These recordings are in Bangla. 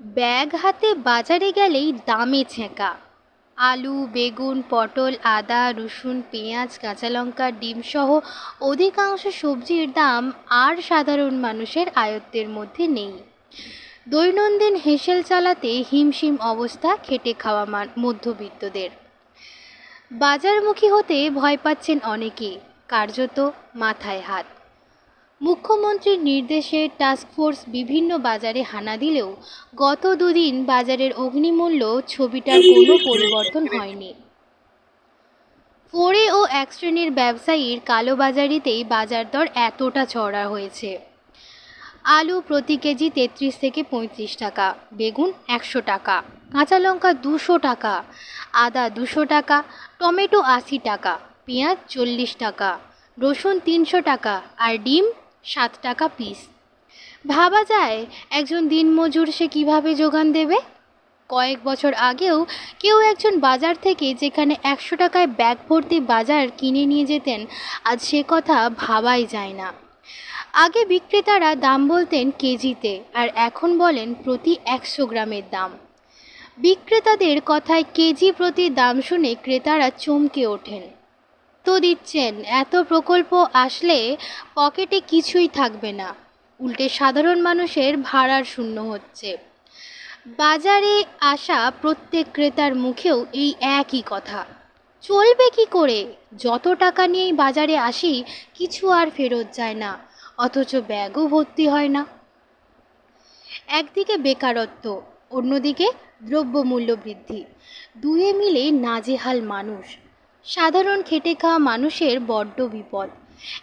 ব্যাগ হাতে বাজারে গেলেই দামে ছেঁকা। আলু, বেগুন, পটল, আদা, রসুন, পেঁয়াজ, কাঁচা লঙ্কা ডিমসহ অধিকাংশ সবজির দাম আর সাধারণ মানুষের আয়ত্তের মধ্যে নেই। দৈনন্দিন হেসেল চালাতে হিমশিম অবস্থা খেটে খাওয়া মধ্যবিত্তদের। বাজারমুখী হতে ভয় পাচ্ছেন অনেকে কার্যত মাথায় হাত। মুখ্যমন্ত্রীর নির্দেশে টাস্কফোর্স বিভিন্ন বাজারে হানা দিলেও গত দুদিন বাজারের অগ্নিমূল্য ছবিটার কোনো পরিবর্তন হয়নি। ফোরে ও এক শ্রেণির ব্যবসায়ীর কালোবাজারিতেই বাজার দর এতটা চড়া হয়েছে। আলু প্রতি কেজি তেত্রিশ থেকে পঁয়ত্রিশ টাকা, বেগুন একশো টাকা, কাঁচা লঙ্কা দুশো টাকা, আদা দুশো টাকা, টমেটো আশি টাকা, পেঁয়াজ চল্লিশ টাকা, রসুন তিনশো টাকা আর ডিম সাত টাকা পিস ভাবা যায়, একজন দিনমজুর সে কীভাবে যোগান দেবে? কয়েক বছর আগেও কেউ একজন বাজার থেকে যেখানে একশো টাকায় ব্যাগ ভর্তি বাজার কিনে নিয়ে যেতেন, আজ সে কথা ভাবাই যায় না। আগে বিক্রেতারা দাম বলতেন কেজিতে, আর এখন বলেন প্রতি একশো গ্রামের দাম। বিক্রেতাদের কথায় কেজি প্রতি দাম শুনে ক্রেতারা চমকে ওঠেন। তো দিচ্ছেন, এত প্রকল্প আসলে পকেটে কিছুই থাকবে না। উল্টে সাধারণ মানুষের ভাড়ার শূন্য হচ্ছে। বাজারে আসা প্রত্যেক ক্রেতার মুখেও এই একই কথা। চলবে কি করে? যত টাকা নিয়েই বাজারে আসি, কিছু আর ফেরত যায় না, অথচ ব্যাগও ভর্তি হয় না। একদিকে বেকারত্ব, অন্যদিকে দ্রব্যমূল্য বৃদ্ধি। দুয়ে মিলে নাজেহাল মানুষ। সাধারণ খেটে খাওয়া মানুষের বড্ড বিপদ।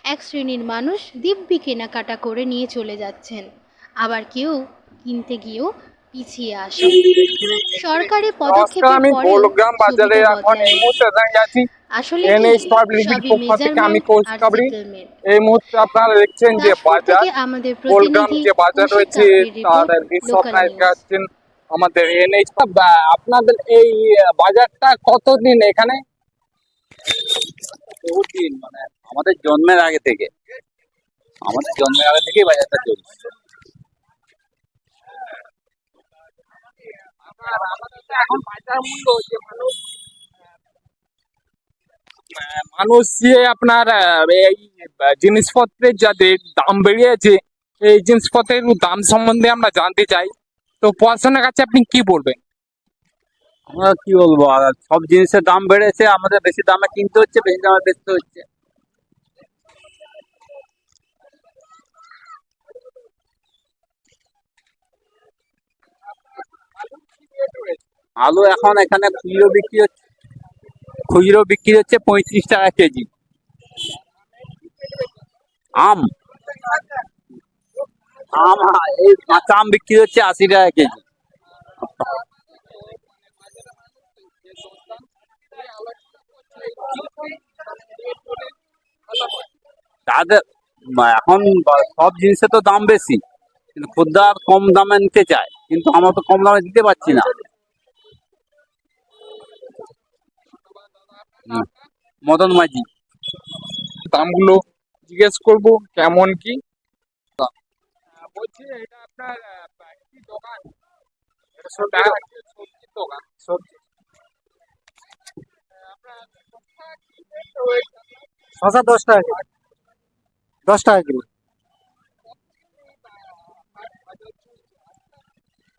এক শ্রেণির মানুষ দিব্যি কেনাকাটা করে নিয়ে চলে যাচ্ছেন। আবার কেউ কিনতে গিয়েও পিছিয়ে আসে সরকারি পদক্ষেপের আসলে পক্ষ থেকে আমি কাবরি। এই মুহূর্তে আপনারা দেখছেন যে বাজার আমাদের প্রতিনিধি যে বাজার রয়েছে আমাদের এনএইচ আপনাদের এই বাজারটা কতদিন এখানে? বহুদিন মানে আমাদের জন্মের আগে থেকে আমাদের জন্মের আগে থেকেই বাজারটা চলছে। এখন বাজার মূল্য যে মানুষ মানুষ যে আপনার এই জিনিসপত্রের যাদের দাম বেড়েছে এই জিনিসপত্রের দাম সম্বন্ধে আমরা জানতে চাই। তো পড়াশোনার কাছে আপনি কি বলবেন? আমরা কি বলব? আর সব জিনিসের দাম বেড়েছে, আমাদের বেশি দামে কিনতে হচ্ছে, বেশি দামে বেচতে হচ্ছে। আলু এখন এখানে খুচরো বিক্রি হচ্ছে, খুচরো বিক্রি হচ্ছে পঁয়ত্রিশ টাকা কেজি। আম। আম, এই কাঁচা আম বিক্রি হচ্ছে আশি টাকা কেজি। তাদের বা এখন সব জিনিসের তো দাম বেশি কিন্তু খদ্দার কম দামে নিতে চায় কিন্তু আমরা তো কম দামে দিতে পারছি না। মদন মাঝি। দামগুলো জিজ্ঞেস করব কেমন কি? বলছি এটা আপনার কি দোকান। সবজি দোকান সবজি? শশা দশ টাকা দশ টাকা কিলো।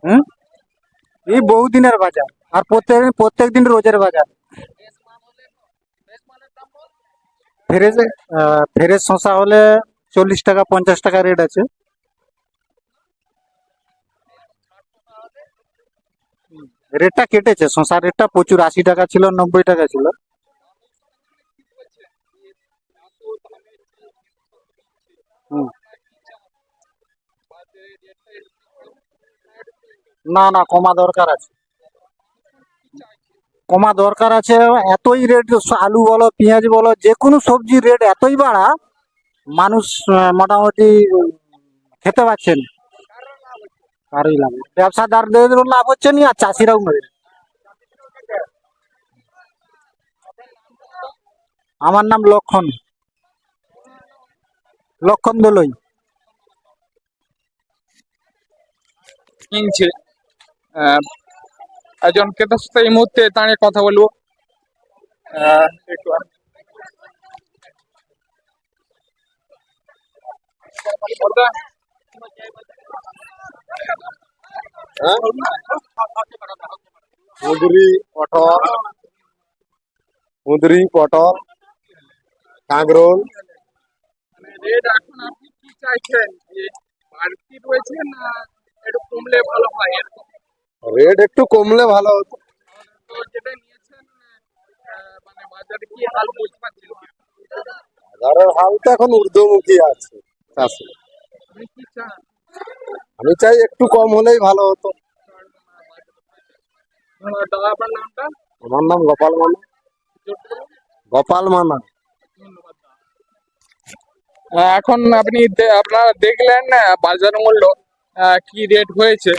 হুম? এই বহুদিনের বাজার। আর প্রত্যেক প্রত্যেক দিন রোজের বাজার। ফ্রেশ ফ্রেশ শশা হলে চল্লিশ টাকা, পঞ্চাশ টাকা রেট আছে। রেটটা কেটেছে। শশার রেটটা প্রচুর। আশি টাকা ছিল, নব্বই টাকা ছিল। না না, কমা দরকার আছে। কমা দরকার আছে, এতই রেট আলু বলো, পেঁয়াজ বলো যে কোনো সবজির রেট এতই বাড়া, মানুষ মোটামুটি খেতে পারছেন কারোই লাভ। ব্যবসাদারদেরও লাভ হচ্ছে না, আর চাষিরাও মরে আমার নাম লক্ষণ। লক্ষণ দোলই। কিনছে একজন ক্রেতার সাথে এই মুহূর্তে দাঁড়িয়ে কথা বলব। কুঁদরি পটল। কুঁদরি পটল। কাঁকরোল। এখন আপনি কি চাইছেন? বাড়তি রয়েছে না একটু কমলে ভালো হয়? এরকম রেট একটু কমলে ভালো হতো? বাজারের হাল তো এখন ঊর্ধ্বমুখী আছে আমি চাই একটু কম হলেই ভালো হতো। আমার নাম গোপাল মানা গোপাল মানা এখন আপনি আপনারা দেখলেন বাজার মূল্য কি রেট হয়েছে?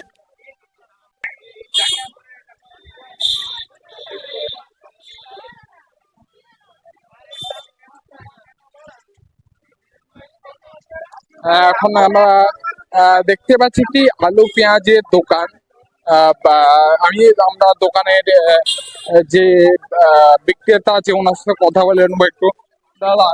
এখন আমরা দেখতে পাচ্ছি কি আলু পেঁয়াজের দোকান। আমি আমরা দোকানের যে বিক্রেতা আছে, ওনার সাথে কথা বলে নেব একটু। দাদা